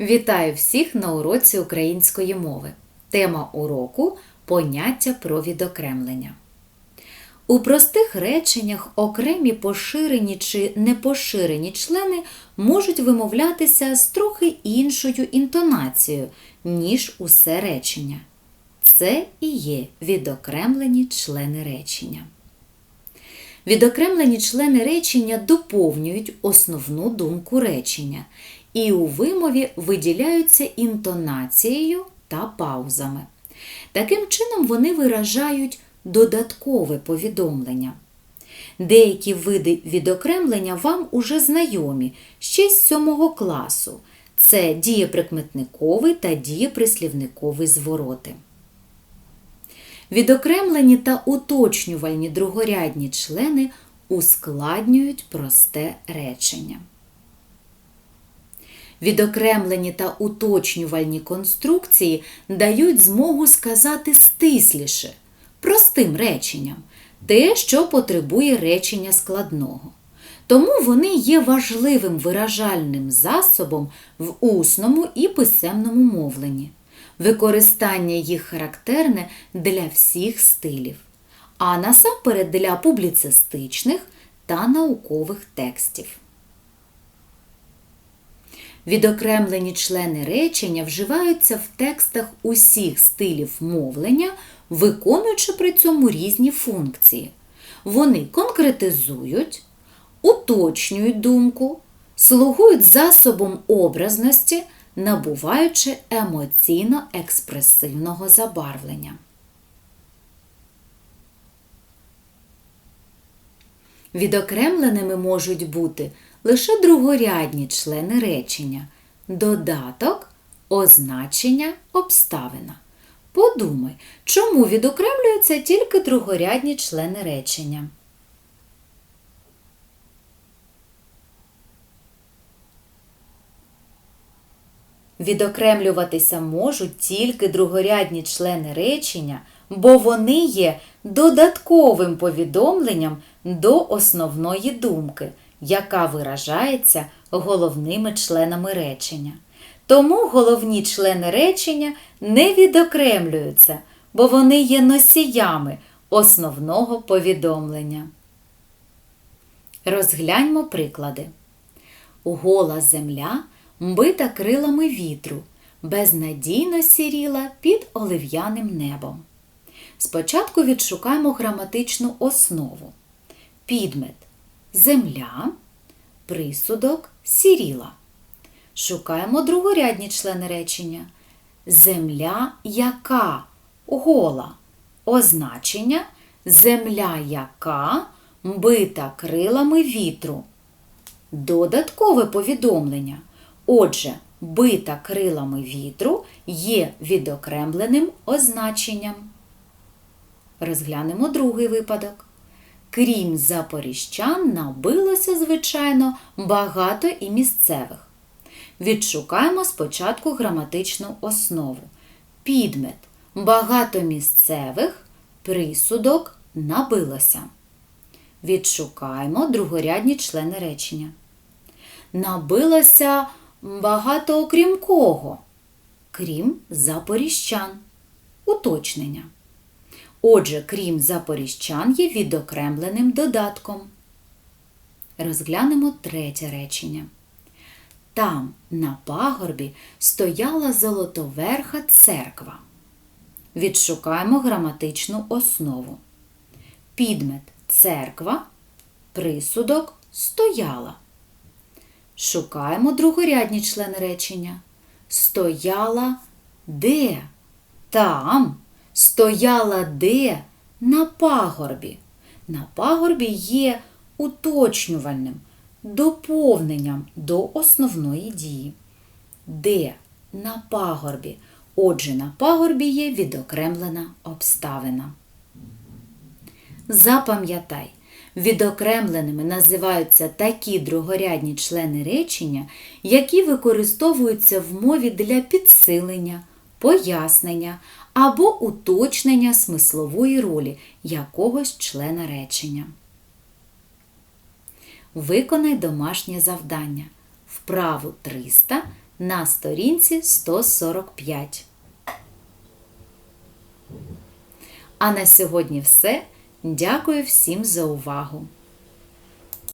Вітаю всіх на уроці української мови. Тема уроку поняття про відокремлення. У простих реченнях окремі поширені чи непоширені члени можуть вимовлятися з трохи іншою інтонацією, ніж усе речення. Це і є відокремлені члени речення. Відокремлені члени речення доповнюють основну думку речення і у вимові виділяються інтонацією та паузами. Таким чином вони виражають додаткове повідомлення. Деякі види відокремлення вам уже знайомі ще з 7 класу. Це дієприкметниковий та дієприслівниковий звороти. Відокремлені та уточнювальні другорядні члени ускладнюють просте речення. Відокремлені та уточнювальні конструкції дають змогу сказати стисліше, простим реченням, те, що потребує речення складного. Тому вони є важливим виражальним засобом в усному і писемному мовленні. Використання їх характерне для всіх стилів, а насамперед для публіцистичних та наукових текстів. Відокремлені члени речення вживаються в текстах усіх стилів мовлення, виконуючи при цьому різні функції. Вони конкретизують, уточнюють думку, слугують засобом образності, набуваючи емоційно-експресивного забарвлення. Відокремленими можуть бути лише другорядні члени речення, додаток, означення, обставина. Подумай, чому відокремлюються тільки другорядні члени речення? Відокремлюватися можуть тільки другорядні члени речення, бо вони є додатковим повідомленням до основної думки, яка виражається головними членами речення. Тому головні члени речення не відокремлюються, бо вони є носіями основного повідомлення. Розгляньмо приклади. Гола земля мбита крилами вітру, безнадійно сіріла під олив'яним небом. Спочатку відшукаємо граматичну основу. Підмет земля, присудок сіріла. Шукаємо другорядні члени речення. Земля яка гола. Означення земля яка мбита крилами вітру. Додаткове повідомлення. Отже, бита крилами вітру є відокремленим означенням. Розглянемо другий випадок. Крім запоріжчан, набилося, звичайно, багато і місцевих. Відшукаємо спочатку граматичну основу. Підмет багато місцевих, присудок набилося. Відшукаємо другорядні члени речення. Набилося багато окрім кого? Крім запоріжчан. Уточнення. Отже, крім запоріжчан є відокремленим додатком. Розглянемо третє речення. Там, на пагорбі, стояла золотоверха церква. Відшукаємо граматичну основу. Підмет церква, присудок стояла. Шукаємо другорядні члени речення. Стояла де? Там. Стояла де? На пагорбі. На пагорбі є уточнювальним, доповненням до основної дії. Де? На пагорбі. Отже, на пагорбі є відокремлена обставина. Запам'ятай, відокремленими називаються такі другорядні члени речення, які використовуються в мові для підсилення, пояснення або уточнення смислової ролі якогось члена речення. Виконай домашнє завдання. Вправу 300 на сторінці 145. А на сьогодні все. Дякую всім за увагу!